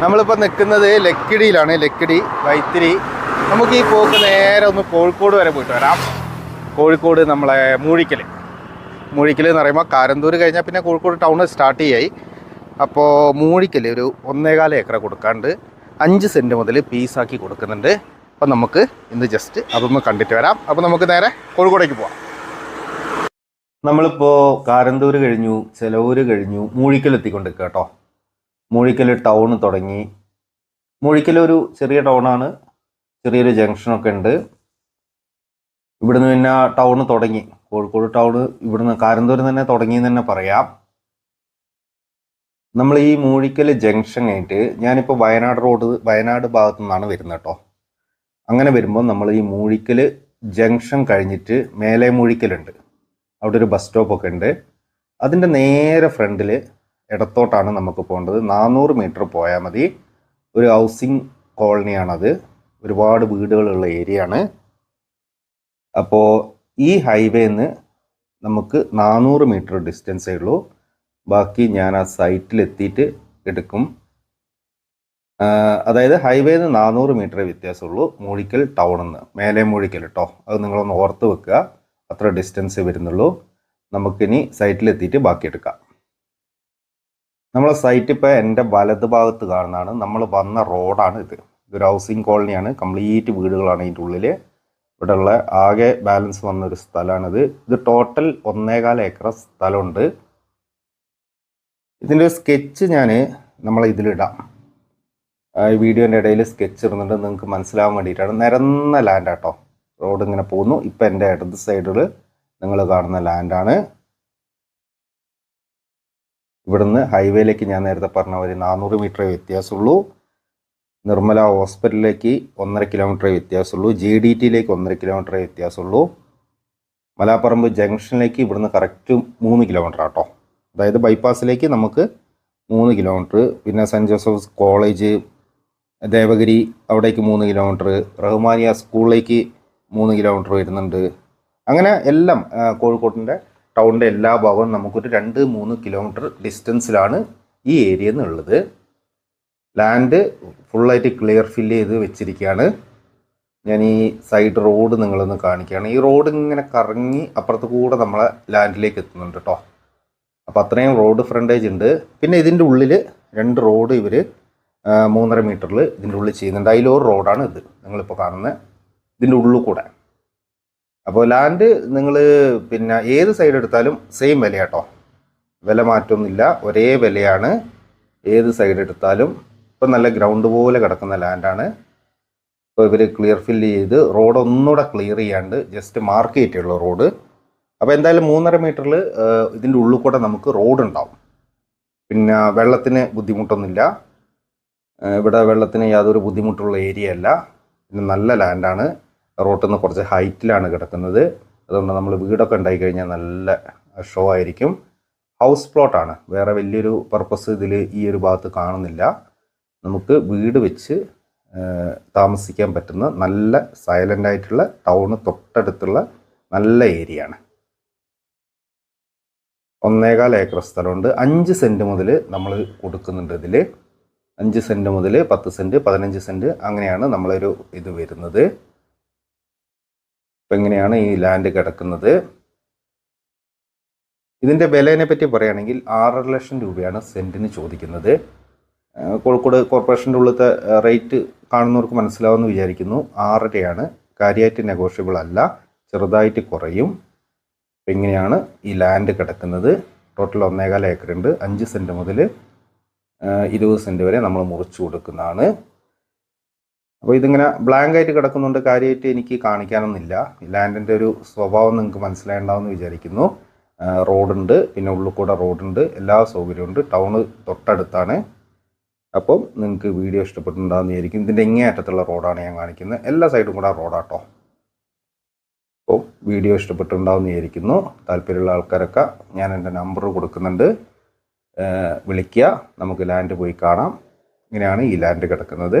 നമ്മളിപ്പോൾ നിൽക്കുന്നത് ലക്കിടിയിലാണ് ലക്കിടി വൈത്തിരി. നമുക്ക് ഈ പോക്ക് നേരെ ഒന്ന് കോഴിക്കോട് വരെ പോയിട്ട് വരാം. കോഴിക്കോട് നമ്മളെ മൂഴിക്കൽ മൂഴിക്കൽ എന്ന് പറയുമ്പോൾ കാരന്തൂർ കഴിഞ്ഞാൽ പിന്നെ കോഴിക്കോട് ടൗൺ സ്റ്റാർട്ട് ചെയ്യായി. അപ്പോൾ മൂഴിക്കൽ ഒരു ഒന്നേകാല ഏക്കറ കൊടുക്കാണ്ട് അഞ്ച് സെന്റ് മുതൽ പീസാക്കി കൊടുക്കുന്നുണ്ട്. അപ്പം നമുക്ക് ഇന്ന് ജസ്റ്റ് അതൊന്ന് കണ്ടിട്ട് വരാം. അപ്പോൾ നമുക്ക് നേരെ കോഴിക്കോടേക്ക് പോവാം. നമ്മളിപ്പോൾ കാരന്തൂർ കഴിഞ്ഞു ചെലവൂർ കഴിഞ്ഞു മൂഴിക്കൽ എത്തിക്കൊണ്ടിരിക്കുക കേട്ടോ മൂഴിക്കൽ ടൗൺ തുടങ്ങി. മൂഴിക്കൽ ഒരു ചെറിയ ടൗണാണ്. ചെറിയൊരു ജംഗ്ഷനൊക്കെ ഉണ്ട്. ഇവിടുന്ന് പിന്നെ ടൗൺ തുടങ്ങി. കോഴിക്കോട് ടൗൺ ഇവിടുന്ന് കാരന്തൂർ തന്നെ തുടങ്ങി എന്ന് തന്നെ പറയാം. നമ്മൾ ഈ മൂഴിക്കൽ ജംഗ്ഷൻ കഴിഞ്ഞിട്ട് ഞാനിപ്പോൾ വയനാട് റോഡ് വയനാട് ഭാഗത്തു നിന്നാണ് വരുന്നത് കേട്ടോ അങ്ങനെ വരുമ്പോൾ നമ്മൾ ഈ മൂഴിക്കൽ ജംഗ്ഷൻ കഴിഞ്ഞിട്ട് മേലെ മൂഴിക്കലുണ്ട്. അവിടെ ഒരു ബസ് സ്റ്റോപ്പൊക്കെ ഉണ്ട്. അതിന്റെ നേരെ ഫ്രണ്ടിൽ ഇടത്തോട്ടാണ് നമുക്ക് പോകേണ്ടത്. നാനൂറ് മീറ്റർ പോയാൽ മതി. ഒരു ഹൗസിംഗ് കോളനിയാണത് ഒരുപാട് വീടുകളുള്ള ഏരിയ ആണ്. അപ്പോൾ ഈ ഹൈവേന്ന് നമുക്ക് നാനൂറ് മീറ്റർ ഡിസ്റ്റൻസേ ഉള്ളൂ ബാക്കി ഞാൻ ആ സൈറ്റിലെത്തിയിട്ട് എടുക്കും. അതായത് അതായത് ഹൈവേന്ന് നാനൂറ് മീറ്റർ വ്യത്യാസമുള്ളൂ. മൂഴിക്കൽ ടൗണിൽ നിന്ന് മേലെ മൂഴിക്കൽ കേട്ടോ അത് നിങ്ങളൊന്ന് ഓർത്ത് വെക്കുക. അത്ര ഡിസ്റ്റൻസ് വരുന്നുള്ളൂ. നമുക്കിനി സൈറ്റിലെത്തിയിട്ട് ബാക്കി എടുക്കാം. നമ്മളെ സൈറ്റ് ഇപ്പോൾ എന്റെ വലത് ഭാഗത്ത് കാണുന്നതാണ്. നമ്മൾ വന്ന റോഡാണ് ഇത്. ഇതൊരു ഹൗസിംഗ് കോളനിയാണ് കംപ്ലീറ്റ് വീടുകളാണ് ഇതിന്റെ ഉള്ളിൽ ഇവിടെ ഉള്ള ആകെ ബാലൻസ് വന്ന ഒരു സ്ഥലമാണിത്. ഇത് ടോട്ടൽ ഒന്നേകാൽ ഏക്കർ സ്ഥലമുണ്ട്. ഇതിന്റെ സ്കെച്ച് ഞാൻ നമ്മളെ ഇതിലിടാം. ഈ വീഡിയോന്റെ ഇടയിൽ സ്കെച്ച് ഇടുന്നുണ്ട്. നിങ്ങൾക്ക് മനസ്സിലാവാൻ വേണ്ടിയിട്ടാണ്. നിരന്ന ലാൻഡ് ആട്ടോ. റോഡ് ഇങ്ങനെ പോകുന്നു. ഇപ്പം എന്റെ ഇടത് സൈഡിൽ നിങ്ങൾ കാണുന്ന ലാൻഡാണ് ഇവിടുന്ന് ഹൈവേയിലേക്ക് ഞാൻ നേരത്തെ പറഞ്ഞ ഒരു നാനൂറ് മീറ്ററേ വ്യത്യാസമുള്ളൂ. നിർമ്മല ഹോസ്പിറ്റലിലേക്ക് ഒന്നര കിലോമീറ്ററേ വ്യത്യാസമുള്ളൂ. ജെ ഡി ടിയിലേക്ക് ഒന്നര കിലോമീറ്ററേ വ്യത്യാസമുള്ളൂ. മലാപ്പറമ്പ് ജംഗ്ഷനിലേക്ക് ഇവിടുന്ന് കറക്റ്റ് മൂന്ന് കിലോമീറ്റർ ആട്ടോ. അതായത് ബൈപ്പാസിലേക്ക് നമുക്ക് മൂന്ന് കിലോമീറ്റർ പിന്നെ സെന്റ് ജോസഫ്സ് കോളേജ് ദേവഗിരി അവിടേക്ക് മൂന്ന് കിലോമീറ്റർ റഹ്മാനിയ സ്കൂളിലേക്ക് മൂന്ന് കിലോമീറ്റർ വരുന്നുണ്ട്. അങ്ങനെ എല്ലാം കോഴിക്കോട്ടിന്റെ ടൗണിന്റെ എല്ലാ ഭാഗവും നമുക്കൊരു രണ്ട് മൂന്ന് കിലോമീറ്റർ ഡിസ്റ്റൻസിലാണ് ഈ ഏരിയ എന്നുള്ളത്. ലാൻഡ് ഫുള്ളായിട്ട് ക്ലിയർ ഫില്ല് ചെയ്ത് വെച്ചിരിക്കുകയാണ്. ഞാൻ ഈ സൈഡ് റോഡ് നിങ്ങളൊന്ന് കാണിക്കുകയാണ്. ഈ റോഡ് ഇങ്ങനെ കറങ്ങി അപ്പുറത്ത് കൂടെ നമ്മളെ ലാൻഡിലേക്ക് എത്തുന്നുണ്ട് കേട്ടോ അപ്പോൾ അത്രയും റോഡ് ഫ്രണ്ടേജ് ഉണ്ട്. പിന്നെ ഇതിന്റെ ഉള്ളിൽ രണ്ട് റോഡ് ഇവർ മൂന്നര മീറ്ററിൽ ഇതിന്റെ ഉള്ളിൽ ചെയ്യുന്നുണ്ട്. അതിലൊരു റോഡാണ് ഇത്. നിങ്ങളിപ്പോൾ കാണുന്നത് ഇതിന്റെ ഉള്ളിൽ കൂടെ. അപ്പോൾ ലാൻഡ് നിങ്ങൾ പിന്നെ ഏത് സൈഡ് എടുത്താലും സെയിം വില കേട്ടോ വില മാറ്റമൊന്നുമില്ല ഒരേ വിലയാണ്. ഏത് സൈഡ് എടുത്താലും ഇപ്പം നല്ല ഗ്രൗണ്ട് പോലെ കിടക്കുന്ന ലാൻഡാണ് ഇപ്പോൾ ഇവർ ക്ലിയർ ഫില്ല് ചെയ്ത് റോഡ് ഒന്നുകൂടെ ക്ലിയർ ചെയ്യാണ്ട് ജസ്റ്റ് മാർക്ക് ചെയ്തിട്ടുള്ള റോഡ് അപ്പോൾ എന്തായാലും മൂന്നര മീറ്ററിൽ ഇതിന്റെ ഉള്ളിൽ കൂടെ നമുക്ക് റോഡ് ഉണ്ടാവും. പിന്നെ വെള്ളത്തിന് ബുദ്ധിമുട്ടൊന്നുമില്ല. ഇവിടെ വെള്ളത്തിന് യാതൊരു ബുദ്ധിമുട്ടുള്ള ഏരിയ അല്ല. പിന്നെ നല്ല ലാൻഡാണ് റോട്ടിൽ നിന്ന് കുറച്ച് ഹൈറ്റിലാണ് കിടക്കുന്നത്. അതുകൊണ്ട് നമ്മൾ വീടൊക്കെ ഉണ്ടായി കഴിഞ്ഞാൽ നല്ല ഷോ ആയിരിക്കും. ഹൗസ് പ്ലോട്ടാണ് വേറെ വലിയൊരു പർപ്പസ് ഇതിൽ ഈ ഒരു ഭാഗത്ത് കാണുന്നില്ല. നമുക്ക് വീട് വെച്ച് താമസിക്കാൻ പറ്റുന്ന നല്ല സൈലന്റ് ആയിട്ടുള്ള ടൗണ് തൊട്ടടുത്തുള്ള നല്ല ഏരിയ ആണ്. ഒന്നേകാൽ ഏക്കർ സ്ഥലമുണ്ട്. അഞ്ച് സെന്റ് മുതൽ നമ്മൾ കൊടുക്കുന്നുണ്ട് ഇതിൽ അഞ്ച് സെന്റ് മുതൽ പത്ത് സെന്റ് പതിനഞ്ച് സെന്റ് അങ്ങനെയാണ് നമ്മളൊരു ഇത് വരുന്നത്. ഇപ്പം എങ്ങനെയാണ് ഈ ലാൻഡ് കിടക്കുന്നത്? ഇതിന്റെ വിലയെ പറ്റി പറയുകയാണെങ്കിൽ ആറര ലക്ഷം രൂപയാണ് സെന്റിന് ചോദിക്കുന്നത്. കോഴിക്കോട് കോർപ്പറേഷന്റെ ഉള്ളിലത്തെ റേറ്റ് കാണുന്നവർക്ക് മനസ്സിലാവുമെന്ന് വിചാരിക്കുന്നു. ആറരയാണ്. കാര്യമായിട്ട് നെഗോഷ്യബിൾ അല്ല. ചെറുതായിട്ട് കുറയും. അപ്പം ഇങ്ങനെയാണ് ഈ ലാൻഡ് കിടക്കുന്നത്. ടോട്ടൽ ഒന്നേകാല ഏക്കറുണ്ട്. അഞ്ച് സെന്റ് മുതൽ ഇരുപത് സെന്റ് വരെ നമ്മൾ മുറിച്ചു കൊടുക്കുന്നതാണ്. അപ്പോൾ ഇതിങ്ങനെ ബ്ലാങ്ക് ആയിട്ട് കിടക്കുന്നുണ്ട് കാര്യമായിട്ട് എനിക്ക് കാണിക്കാനൊന്നുമില്ല. ലാൻഡിന്റെ ഒരു സ്വഭാവം നിങ്ങൾക്ക് മനസ്സിലായിട്ടുണ്ടാവുമെന്ന് വിചാരിക്കുന്നു. റോഡുണ്ട് പിന്നെ ഉള്ളിൽ കൂടെ റോഡുണ്ട് എല്ലാ സൗകര്യമുണ്ട് ടൗണ് തൊട്ടടുത്താണ്. അപ്പം നിങ്ങൾക്ക് വീഡിയോ ഇഷ്ടപ്പെട്ടിട്ടുണ്ടാകുന്ന വിചാരിക്കും. ഇതിന്റെ ഇങ്ങേയറ്റത്തുള്ള റോഡാണ് ഞാൻ കാണിക്കുന്നത്. എല്ലാ സൈഡും കൂടെ റോഡാട്ടോ അപ്പോൾ വീഡിയോ ഇഷ്ടപ്പെട്ടിട്ടുണ്ടാവുമെന്ന് വിചാരിക്കുന്നു. താല്പര്യമുള്ള ആൾക്കാരൊക്കെ ഞാൻ എന്റെ നമ്പർ കൊടുക്കുന്നുണ്ട്. വിളിക്കുക. നമുക്ക് ലാൻഡ് പോയി കാണാം. ഇങ്ങനെയാണ് ഈ ലാൻഡ് കിടക്കുന്നത്.